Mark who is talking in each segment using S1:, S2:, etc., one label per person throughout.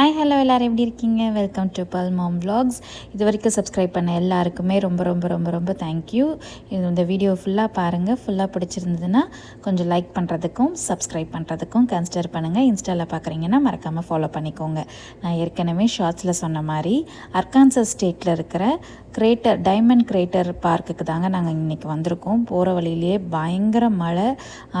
S1: Hi hello எல்லோரும் எப்படி இருக்கீங்க? வெல்கம் டு பல் மாம் வ்ளாக்ஸ் இது வரைக்கும் சப்ஸ்கிரைப் பண்ண எல்லாருக்குமே ரொம்ப ரொம்ப ரொம்ப ரொம்ப தேங்க்யூ இந்த வீடியோ ஃபுல்லாக பாருங்கள் ஃபுல்லாக பிடிச்சிருந்ததுன்னா கொஞ்சம் லைக் பண்ணுறதுக்கும் சப்ஸ்கிரைப் பண்ணுறதுக்கும் கன்சிடர் பண்ணுங்கள் இன்ஸ்டாவில் பார்க்குறீங்கன்னா மறக்காமல் ஃபாலோ பண்ணிக்கோங்க. நான் ஏற்கனவே ஷார்ட்ஸில் சொன்ன மாதிரி அர்கான்சஸ் ஸ்டேட்டில் இருக்கிற கிரேட்டர் டைமண்ட் கிரேட்டர் பார்க்குக்கு தாங்க நாங்கள் இன்றைக்கி வந்திருக்கோம். போகிற வழியிலேயே பயங்கர மழை.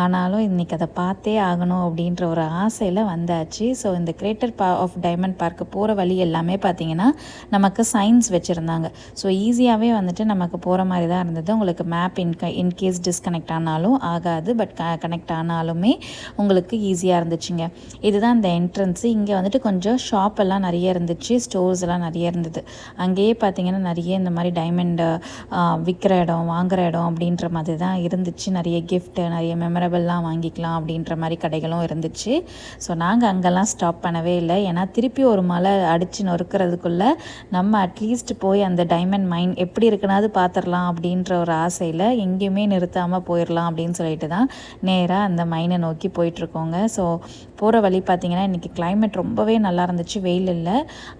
S1: ஆனாலும் இன்றைக்கி அதை பார்த்தே ஆகணும் அப்படின்ற ஒரு ஆசையில் வந்தாச்சு. ஸோ இந்த கிரேட்டர் பா ஆஃப் டைமண்ட் பார்க்கு போகிற வழி எல்லாமே பார்த்தீங்கன்னா நமக்கு சயின்ஸ் வச்சுருந்தாங்க. ஸோ ஈஸியாகவே வந்துட்டு நமக்கு போகிற மாதிரி தான் இருந்தது. உங்களுக்கு மேப் இன்க இன்கேஸ் டிஸ்கனெக்ட் ஆனாலும் ஆகாது. பட் க கனெக்ட் ஆனாலுமே உங்களுக்கு ஈஸியாக இருந்துச்சுங்க. இதுதான் இந்த என்ட்ரன்ஸு இங்கே வந்துட்டு கொஞ்சம் ஷாப் எல்லாம் நிறைய இருந்துச்சு. ஸ்டோர்ஸ் எல்லாம் நிறைய இருந்தது. அங்கேயே பார்த்தீங்கன்னா நிறைய இந்த மாதிரி டைமண்ட் விற்கிற இடம் வாங்குற இடம் அப்படின்ற மாதிரி தான் இருந்துச்சு. நிறைய கிஃப்ட்டு நிறைய மெமரபிள்லாம் வாங்கிக்கலாம் அப்படின்ற மாதிரி கடைகளும் இருந்துச்சு. ஸோ நாங்கள் அங்கெல்லாம் ஸ்டாப் பண்ணவே இல்லை. ஏன்னா திருப்பி ஒரு மலை அடித்து நொறுக்கிறதுக்குள்ளே நம்ம அட்லீஸ்ட் போய் அந்த டைமண்ட் மைன் எப்படி இருக்குனாது பார்த்துடலாம் அப்படின்ற ஒரு ஆசையில் எங்கேயுமே நிறுத்தாமல் போயிடலாம் அப்படின்னு சொல்லிட்டு தான் நேராக அந்த மைனை நோக்கி போயிட்டுருக்கோங்க. ஸோ போகிற வழி பார்த்திங்கன்னா இன்றைக்கி கிளைமேட் ரொம்பவே நல்லா இருந்துச்சு. வெயில் இல்லை.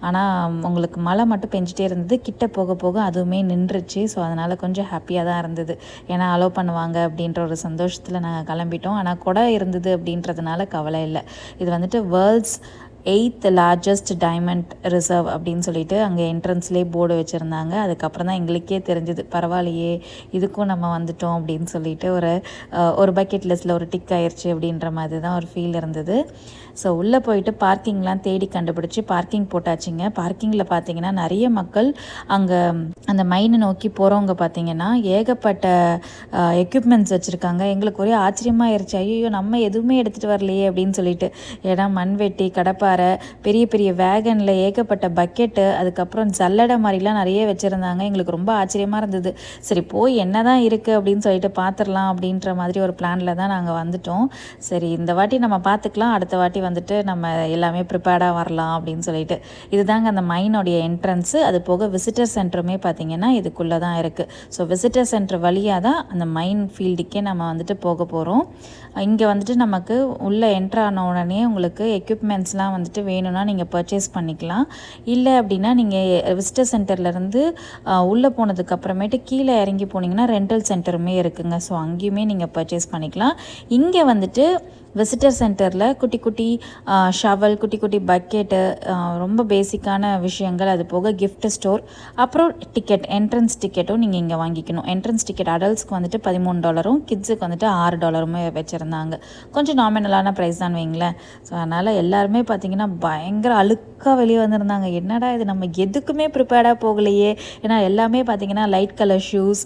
S1: ஆனால் உங்களுக்கு மழை மட்டும் பெஞ்சிட்டே இருந்தது. கிட்ட போக போக அதுவுமே நின்றுச்சு. ஸோ அதனால் கொஞ்சம் ஹாப்பியாக தான் இருந்தது. ஏன்னா அலோவ் பண்ணுவாங்க அப்படின்ற ஒரு சந்தோஷத்தில் நாங்கள் கிளம்பிட்டோம். ஆனால் கொடை இருந்தது அப்படின்றதுனால கவலை இல்லை. இது வந்துட்டு world's eighth largest diamond reserve அப்படின்னு சொல்லிட்டு அங்கே என்ட்ரன்ஸ்லேயே போர்டு வச்சுருந்தாங்க. அதுக்கப்புறம் தான் எங்களுக்கே தெரிஞ்சுது பரவாயில்லையே இதுக்கும் நம்ம வந்துட்டோம் அப்படின்னு சொல்லிட்டு ஒரு ஒரு பக்கெட் லிஸ்ட்டில் ஒரு டிக் ஆயிடுச்சு அப்படின்ற மாதிரி தான் ஒரு ஃபீல் இருந்தது. ஸோ உள்ளே போயிட்டு பார்க்கிங்லாம் தேடி கண்டுபிடிச்சி பார்க்கிங் போட்டாச்சுங்க. பார்க்கிங்கில் பார்த்தீங்கன்னா நிறைய மக்கள் அங்கே அந்த மைனை நோக்கி போகிறவங்க பார்த்தீங்கன்னா ஏகப்பட்ட எக்யூப்மெண்ட்ஸ் வச்சுருக்காங்க. எங்களுக்கு ஒரே ஆச்சரியமாக ஆயிடுச்சு ஐயோ நம்ம எதுவுமே எடுத்துகிட்டு வரலையே அப்படின்னு சொல்லிட்டு. ஏன்னா மண்வெட்டி கடப்பா கடப்பாரை பெரிய பெரிய வேகனில் ஏகப்பட்ட பக்கெட்டு அதுக்கப்புறம் ஜல்லடை மாதிரிலாம் நிறைய வச்சுருந்தாங்க. எங்களுக்கு ரொம்ப ஆச்சரியமாக இருந்தது. சரி போய் என்ன தான் இருக்குது அப்படின்னு சொல்லிட்டு பார்த்துடலாம் அப்படின்ற மாதிரி ஒரு பிளானில் தான் நாங்கள் வந்துட்டோம். சரி இந்த வாட்டி நம்ம பார்த்துக்கலாம் அடுத்த வாட்டி வந்துட்டு நம்ம எல்லாமே ப்ரிப்பேர்டாக வரலாம் அப்படின்னு சொல்லிட்டு. இதுதாங்க அந்த மைனோடைய என்ட்ரன்ஸு அது போக விசிட்டர் சென்டருமே பார்த்தீங்கன்னா இதுக்குள்ளே தான் இருக்குது ஸோ விசிட்டர் சென்டர் வழியாக தான் அந்த மைன் ஃபீல்டுக்கே நம்ம வந்துட்டு போக போகிறோம் இங்கே வந்துட்டு நமக்கு உள்ளே என்ட்ரு ஆன உடனே உங்களுக்கு எக்யூப்மெண்ட்ஸ்லாம் வந்து வந்துட்டு வேணும்னா நீங்கள் பர்ச்சேஸ் பண்ணிக்கலாம். இல்லை அப்படின்னா நீங்கள் விசிட்டர் சென்டர்லேருந்து உள்ளே போனதுக்கப்புறமேட்டு கீழே இறங்கி போனீங்கன்னா ரெண்டல் சென்டருமே இருக்குங்க. ஸோ அங்கேயுமே நீங்கள் பர்ச்சேஸ் பண்ணிக்கலாம். இங்கே வந்துட்டு விசிட்டர் சென்டரில் குட்டி குட்டி ஷவல் குட்டி குட்டி பக்கெட்டு ரொம்ப பேசிக்கான விஷயங்கள். அது போக கிஃப்ட் ஸ்டோர் அப்புறம் டிக்கெட் என்ட்ரன்ஸ் டிக்கெட்டும் நீங்கள் இங்கே வாங்கிக்கணும். என்ட்ரன்ஸ் டிக்கெட் அடல்ட்ஸ்க்கு வந்துட்டு பதிமூணு டாலரும் கிட்ஸுக்கு வந்துட்டு ஆறு டாலருமே வச்சுருந்தாங்க. கொஞ்சம் நாமினலான ப்ரைஸ் தான் வைங்களேன். ஸோ அதனால் எல்லாருமே பார்த்தீங்கன்னா பயங்கர அழுக்காக வெளியே வந்திருந்தாங்க. என்னடா இது? நம்ம எதுக்குமே ப்ரிப்பேர்டாக போகலையே. ஏன்னா எல்லாமே பார்த்தீங்கன்னா லைட் கலர் ஷூஸ்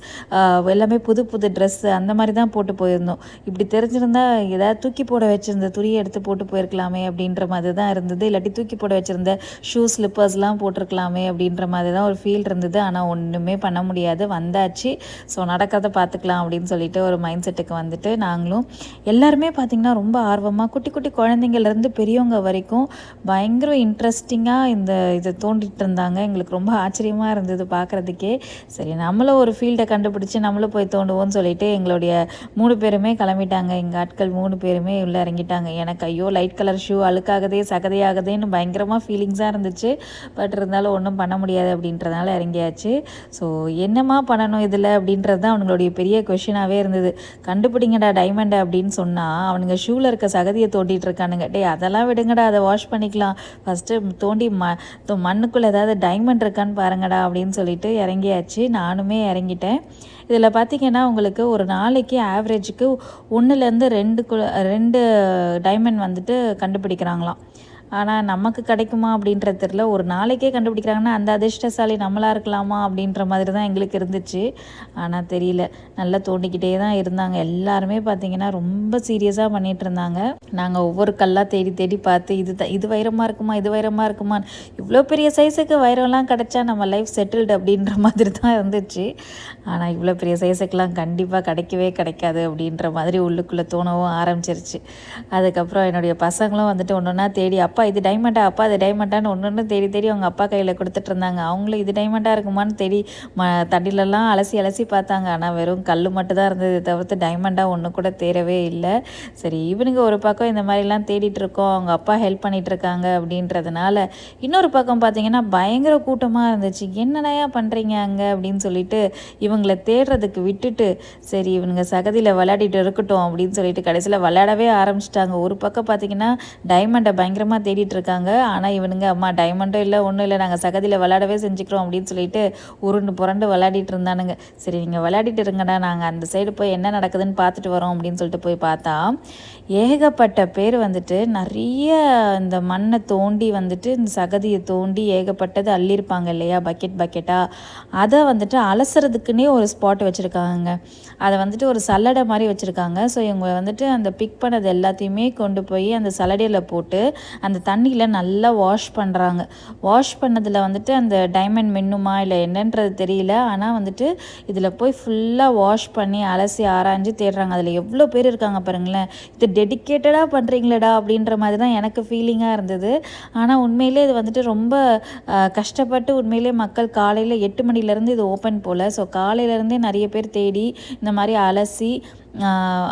S1: எல்லாமே புது புது ட்ரெஸ்ஸு அந்த மாதிரி தான் போட்டு போயிருந்தோம். இப்படி தெரிஞ்சிருந்தால் ஏதாவது தூக்கி போ போட வச்சிருந்த துணியை எடுத்து போட்டு போயிருக்கலாமே அப்படின்ற மாதிரி தான் இருந்தது. இல்லாட்டி தூக்கி போட வச்சிருந்த ஷூ ஸ்லிப்பர்ஸ்லாம் போட்டிருக்கலாமே அப்படின்ற மாதிரி தான் ஒரு ஃபீல் இருந்தது. ஆனால் ஒன்றுமே பண்ண முடியாது. வந்தாச்சு. ஸோ நடக்கிறத பார்த்துக்கலாம் அப்படின்னு சொல்லிட்டு ஒரு மைண்ட் செட்டுக்கு வந்துட்டு நாங்களும் எல்லாருமே பார்த்திங்கன்னா ரொம்ப ஆர்வமாக குட்டி குட்டி குழந்தைங்கள்லேருந்து பெரியவங்க வரைக்கும் பயங்கர இன்ட்ரெஸ்டிங்காக இந்த இதை தோண்டிட்டு இருந்தாங்க. எங்களுக்கு ரொம்ப ஆச்சரியமாக இருந்தது பார்க்குறதுக்கே சரி நம்மளும் ஒரு ஃபீல்டை கண்டுபிடிச்சி நம்மளும் போய் தோண்டுவோம்னு சொல்லிட்டு எங்களுடைய மூணு பேருமே கிளம்பிட்டாங்க. எங்கள் ஆட்கள் மூணு பேருமே உள்ளே இறங்கிட்டாங்க. எனக்கு ஐயோ லைட் கலர் ஷூ அழுக்காகுதே சகதையாகுதேன்னு பயங்கரமாக ஃபீலிங்ஸாக இருந்துச்சு. பட் இருந்தாலும் ஒன்றும் பண்ண முடியாது அப்படின்றதுனால இறங்கியாச்சு. ஸோ என்னம்மா பண்ணணும் இதில் அப்படின்றது தான் அவனுங்களுடைய பெரிய கொஷினாகவே இருந்தது. கண்டுபிடிங்கடா டைமண்டை அப்படின்னு சொன்னால் அவனுங்க ஷூவில் இருக்க சகதியை தோண்டிட்டு இருக்கானுங்க. டே அதெல்லாம் விடுங்கடா அதை வாஷ் பண்ணிக்கலாம். ஃபஸ்ட்டு தோண்டி ம தோ- மண்ணுக்குள்ளே ஏதாவது டைமண்ட் இருக்கான்னு பாருங்கடா அப்படின்னு சொல்லிட்டு இறங்கியாச்சு. நானுமே இறங்கிட்டேன். இதில் பார்த்தீங்கன்னா உங்களுக்கு ஒரு நாளைக்கு ஆவரேஜுக்கு ஒன்றுலேருந்து ரெண்டு ரெண்டு ரெண்டு டைமண்ட் வந்துட்டு கண்டுபிடிக்கிறாங்களாம். ஆனால் நமக்கு கிடைக்குமா அப்படின்றது தெரில ஒரு நாளைக்கே கண்டுபிடிக்கிறாங்கன்னா அந்த அதிர்ஷ்டசாலி நம்மளாக இருக்கலாமா அப்படின்ற மாதிரி தான் எங்களுக்கு இருந்துச்சு. ஆனால் தெரியல. நல்லா தோண்டிக்கிட்டே தான் இருந்தாங்க. எல்லாருமே பார்த்தீங்கன்னா ரொம்ப சீரியஸாக பண்ணிகிட்டு இருந்தாங்க. நாங்கள் ஒவ்வொரு கல்லாக தேடி தேடி பார்த்து இது த- இது வைரமாக இருக்குமா இது வைரமாக இருக்குமா இவ்வளோ பெரிய சைஸுக்கு வைரம்லாம் கிடைச்சா நம்ம லைஃப் செட்டில்டு அப்படின்ற மாதிரி தான் இருந்துச்சு. ஆனால் இவ்வளோ பெரிய சைஸுக்கெலாம் கண்டிப்பாக கிடைக்கவே கிடைக்காது அப்படின்ற மாதிரி உள்ளுக்குள்ளே தோணவும் ஆரம்பிச்சிருச்சு. அதுக்கப்புறம் என்னுடைய பசங்களும் வந்துட்டு ஒன்று ஒன்றா தேடி அப்பா இது டைமண்டா அப்பா அது டைமண்டான்னு ஒன்று ஒன்று தேடி தேடி அவங்க அப்பா கையில் கொடுத்துட்டு இருந்தாங்க. அவங்களும் இது டைமண்டாக இருக்குமான்னு தேடி ம தண்ணிலலாம் அலசி அலசி பார்த்தாங்க. ஆனால் வெறும் கல் மட்டும் தான் இருந்தது தவிர்த்து டைமண்டாக ஒன்று கூட தேரவே இல்லை. சரி இவனுங்க ஒரு பக்கம் இந்த மாதிரிலாம் தேடிட்டு இருக்கோம். அவங்க அப்பா ஹெல்ப் பண்ணிட்டு இருக்காங்க அப்படின்றதுனால இன்னொரு பக்கம் பார்த்தீங்கன்னா பயங்கர கூட்டமாக இருந்துச்சு. என்னடையா பண்ணுறீங்க அங்கே? அப்படின்னு சொல்லிட்டு இவங்களை தேடுறதுக்கு விட்டுட்டு சரி இவனுங்க சகதியில் விளையாடிட்டு இருக்கட்டும் அப்படின்னு சொல்லிட்டு கடைசியில் விளையாடவே ஆரம்பிச்சிட்டாங்க. ஒரு பக்கம் பார்த்தீங்கன்னா டைமண்டை பயங்கரமாக தேடிட்டு இருக்காங்க ஆனால் இவனுங்க அம்மா டைமண்டும் இல்லை ஒன்றும் இல்லை நாங்கள் சகதியில் விளையாடவே செஞ்சுக்கிறோம் அப்படின்னு சொல்லிட்டு உருண்டு புரண்டு விளையாடிட்டு இருந்தானுங்க. சரி நீங்கள் விளையாடிட்டு இருங்கடா நாங்கள் அந்த சைடு போய் என்ன நடக்குதுன்னு பார்த்துட்டு வரோம் அப்படின்னு சொல்லிட்டு போய் பார்த்தா ஏகப்பட்ட பேர் வந்துட்டு நிறைய இந்த மண்ணை தோண்டி வந்துட்டு இந்த சகதியை தோண்டி ஏகப்பட்டது அள்ளியிருப்பாங்க இல்லையா பக்கெட் பக்கெட்டாக அதை வந்துட்டு அலசுறதுக்குன்னே ஒரு ஸ்பாட் வச்சுருக்காங்க. அதை வந்துட்டு ஒரு சல்லடை மாதிரி வச்சுருக்காங்க. ஸோ இவங்க வந்துட்டு அந்த பிக் பண்ணது எல்லாத்தையுமே கொண்டு போய் அந்த சலடையில் போட்டு அந்த அந்த தண்ணியில் நல்லா வாஷ் பண்ணுறாங்க வாஷ் பண்ணதில் வந்துட்டு அந்த டைமண்ட் மின்னுமா இல்லை என்னன்றது தெரியல. ஆனால் வந்துட்டு இதில் போய் ஃபுல்லாக வாஷ் பண்ணி அலசி ஆராய்ஞ்சு தேடுறாங்க. அதில் எவ்வளோ பேர் இருக்காங்க பாருங்களேன். இது டெடிக்கேட்டடாக பண்ணுறீங்களடா அப்படின்ற மாதிரி தான் எனக்கு ஃபீலிங்காக இருந்தது. ஆனால் உண்மையிலே இது வந்துட்டு ரொம்ப கஷ்டப்பட்டு உண்மையிலே மக்கள் காலையில் எட்டு மணிலேருந்து இது ஓப்பன் போல். ஸோ காலையிலேருந்தே நிறைய பேர் தேடி இந்த மாதிரி அலசி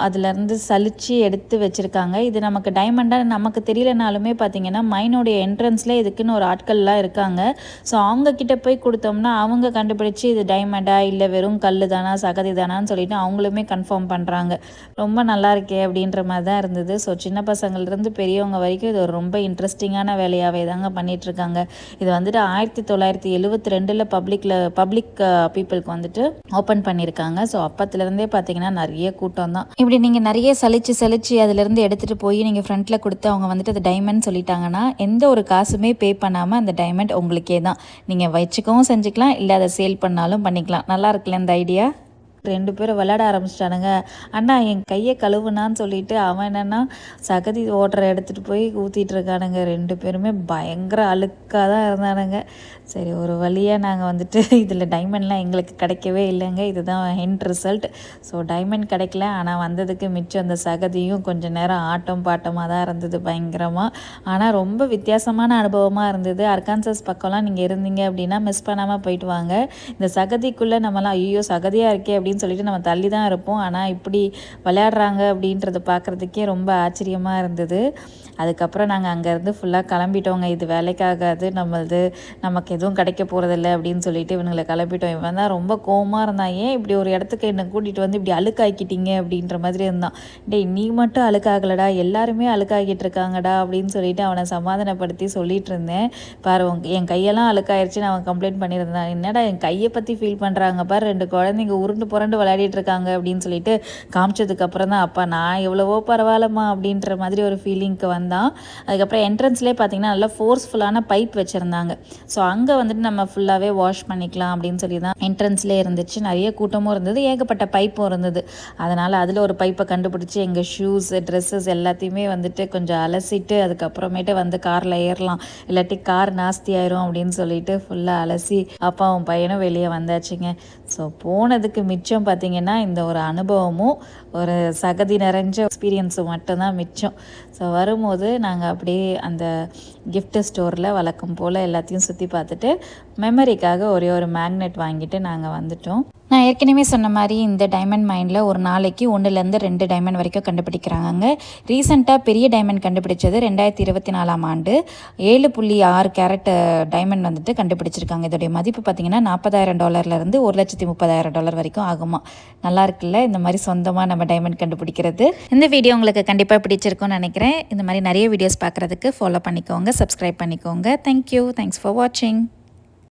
S1: அதுலேருந்து சலித்து எடுத்து வச்சுருக்காங்க. இது நமக்கு டைமண்டாக நமக்கு தெரியலனாலுமே பார்த்திங்கன்னா மைனோடைய என்ட்ரன்ஸில் இதுக்குன்னு ஒரு ஆட்கள்லாம் இருக்காங்க. ஸோ அவங்கக்கிட்ட போய் கொடுத்தோம்னா அவங்க கண்டுபிடிச்சி இது டைமண்டா இல்லை வெறும் கல் தானா சகதி தானான்னு சொல்லிட்டு அவங்களுமே கன்ஃபார்ம் பண்ணுறாங்க ரொம்ப நல்லா இருக்கே அப்படின்ற மாதிரி தான் இருந்தது. ஸோ சின்ன பசங்கள்லேருந்து பெரியவங்க வரைக்கும் இது ஒரு ரொம்ப இன்ட்ரெஸ்டிங்கான வேலையாகவே தாங்க பண்ணிகிட்ருக்காங்க இது வந்துட்டு ஆயிரத்தி தொள்ளாயிரத்தி எழுபத்தி ரெண்டில் பப்ளிக்கில் பப்ளிக் பீப்புளுக்கு வந்துட்டு ஓப்பன் பண்ணியிருக்காங்க ஸோ அப்பத்துலேருந்தே பார்த்தீங்கன்னா நிறைய கூட்டம் கூட்டம் தான் இப்படி நீங்கள் நிறைய சலிச்சு சலிச்சு அதுலேருந்து எடுத்துகிட்டு போய் நீங்கள் ஃப்ரண்ட்டில் கொடுத்து அவங்க வந்துட்டு அது டைமண்ட் சொல்லிட்டாங்கன்னா எந்த ஒரு காசுமே பே பண்ணாமல் அந்த டைமண்ட் உங்களுக்கே தான் நீங்கள் வச்சுக்கவும் செஞ்சுக்கலாம் இல்லை அதை சேல் பண்ணாலும் பண்ணிக்கலாம். நல்லா இருக்குல்ல இந்த ஐடியா ரெண்டு பேரும் விளையாட ஆரம்பிச்சிட்டானுங்க. அண்ணா என் கையை கழுவுனான்னு சொல்லிட்டு அவன் என்னென்னா சகதி ஓட்டுற எடுத்துகிட்டு போய் ஊற்றிட்டு இருக்கானுங்க. ரெண்டு பேருமே பயங்கர அழுக்காக தான் இருந்தானுங்க. சரி ஒரு வழியாக நாங்கள் வந்துட்டு இதில் டைமண்ட்லாம் எங்களுக்கு கிடைக்கவே இல்லைங்க. இதுதான் ஹெண்ட் ரிசல்ட் ஸோ டைமண்ட் கிடைக்கல. ஆனால் வந்ததுக்கு மிச்சம் அந்த சகதியும் கொஞ்சம் நேரம் ஆட்டம் பாட்டமாக தான் இருந்தது பயங்கரமாக ஆனால் ரொம்ப வித்தியாசமான அனுபவமாக இருந்தது. அர்கான்சஸ் பக்கம்லாம் நீங்கள் இருந்தீங்க அப்படின்னா மிஸ் பண்ணாமல் போயிட்டு வாங்க. இந்த சகதிக்குள்ளே நம்மலாம் ஐயோ சகதியாக இருக்கே அப்படின்னு சொல்லிட்டு நம்ம தள்ளி தான் இருப்போம். ஆனால் இப்படி விளையாடுறாங்க அப்படின்றத பார்க்குறதுக்கே ரொம்ப ஆச்சரியமாக இருந்தது. அதுக்கப்புறம் நாங்கள் அங்கேருந்து ஃபுல்லாக கிளம்பிட்டோங்க. இது வேலைக்காகாது. நம்மளது நமக்கு எதுவும் கிடைக்க போகிறதில்ல அப்படின்னு சொல்லிட்டு இவனுங்களை கிளப்பிட்டோம். இவன் தான் ரொம்ப கோமாக இருந்தான். ஏன் இப்படி ஒரு இடத்துக்கு என்னை கூட்டிகிட்டு வந்து இப்படி அழுக்காக்கிட்டீங்க அப்படின்ற மாதிரி இருந்தான். டேய் நீ மட்டும் அழுக்காகலடா. எல்லாருமே அழுக்காகிட்டு இருக்காங்கடா அப்படின்னு சொல்லிட்டு அவனை சமாதானப்படுத்தி சொல்லிட்டு இருந்தேன். பாரு என் கையெல்லாம் அழுக்காயிருச்சுன்னு அவன் கம்ப்ளைண்ட் பண்ணியிருந்தான். என்னடா என் கையை பற்றி ஃபீல் பண்ணுறாங்க பாரு ரெண்டு குழந்தைங்க உருண்டு புரண்டு விளையாடிட்டு இருக்காங்க அப்படின்னு சொல்லிட்டு காமிச்சதுக்கப்புறம் தான் அப்பா நான் எவ்வளவோ பரவாயில்லம்மா அப்படின்ற மாதிரி ஒரு ஃபீலிங்க்கு வந்தான். அதுக்கப்புறம் என்ட்ரன்ஸ்லேயே பார்த்தீங்கன்னா நல்லா ஃபோர்ஸ்ஃபுல்லான பைப் வச்சுருந்தாங்க. ஸோ அங்கே அங்கே வந்துட்டு நம்ம ஃபுல்லாகவே வாஷ் பண்ணிக்கலாம் அப்படின்னு சொல்லி தான் என்ட்ரன்ஸ்லேயே இருந்துச்சு. நிறைய கூட்டமும் இருந்தது. ஏகப்பட்ட பைப்பும் இருந்தது. அதனால் அதில் ஒரு பைப்பை கண்டுபிடிச்சி எங்கள் ஷூஸ் ட்ரெஸ்ஸஸ் எல்லாத்தையுமே வந்துட்டு கொஞ்சம் அலசிட்டு அதுக்கப்புறமேட்டு வந்து காரில் ஏறலாம். இல்லாட்டி கார் நாஸ்தி ஆயிரும் அப்படின்னு சொல்லிட்டு ஃபுல்லாக அலசி அப்பாவும் பையனும் வெளியே வந்தாச்சுங்க. ஸோ போனதுக்கு மிச்சம் பார்த்திங்கன்னா இந்த ஒரு அனுபவமும் ஒரு சகதி நிறைஞ்ச எக்ஸ்பீரியன்ஸும் மட்டும்தான் மிச்சம். ஸோ வரும்போது நாங்கள் அப்படியே அந்த கிஃப்ட் ஸ்டோரில் வழக்கம் போல் எல்லாத்தையும் சுற்றி பார்த்துட்டு மெமரிக்காக ஒரே ஒரு மேக்னெட் வாங்கிட்டு நாங்கள் வந்துட்டோம். நான் ஏற்கனவே சொன்ன மாதிரி இந்த டைமண்ட் மைண்டில் ஒரு நாளைக்கு ஒன்றுலேருந்து ரெண்டு டைமண்ட் வரைக்கும் கண்டுபிடிக்கிறாங்க. ரீசெண்டாக பெரிய டைமண்ட் கண்டுபிடிச்சது ரெண்டாயிரத்தி இருபத்தி நாலாம் ஆண்டு. ஏழு புள்ளி ஆறு கேரட் டைமண்ட் வந்துட்டு கண்டுபிடிச்சிருக்காங்க. இதோடைய மதிப்பு பார்த்திங்கன்னா நாற்பதாயிரம் டாலர்லேருந்து ஒரு லட்சத்தி முப்பதாயிரம் டாலர் வரைக்கும் ஆகுமா. நல்லா இருக்குல்ல? இந்த மாதிரி சொந்தமாக நம்ம டைமண்ட் கண்டுபிடிக்கிறது. இந்த வீடியோ உங்களுக்கு கண்டிப்பாக பிடிச்சிருக்கும்னு நினைக்கிறேன். இந்த மாதிரி நிறைய வீடியோஸ் பார்க்குறதுக்கு ஃபாலோ பண்ணிக்கோங்க சப்ஸ்கிரைப் பண்ணிக்கோங்க. தேங்க்யூ தேங்க்ஸ் ஃபார் வாட்சிங்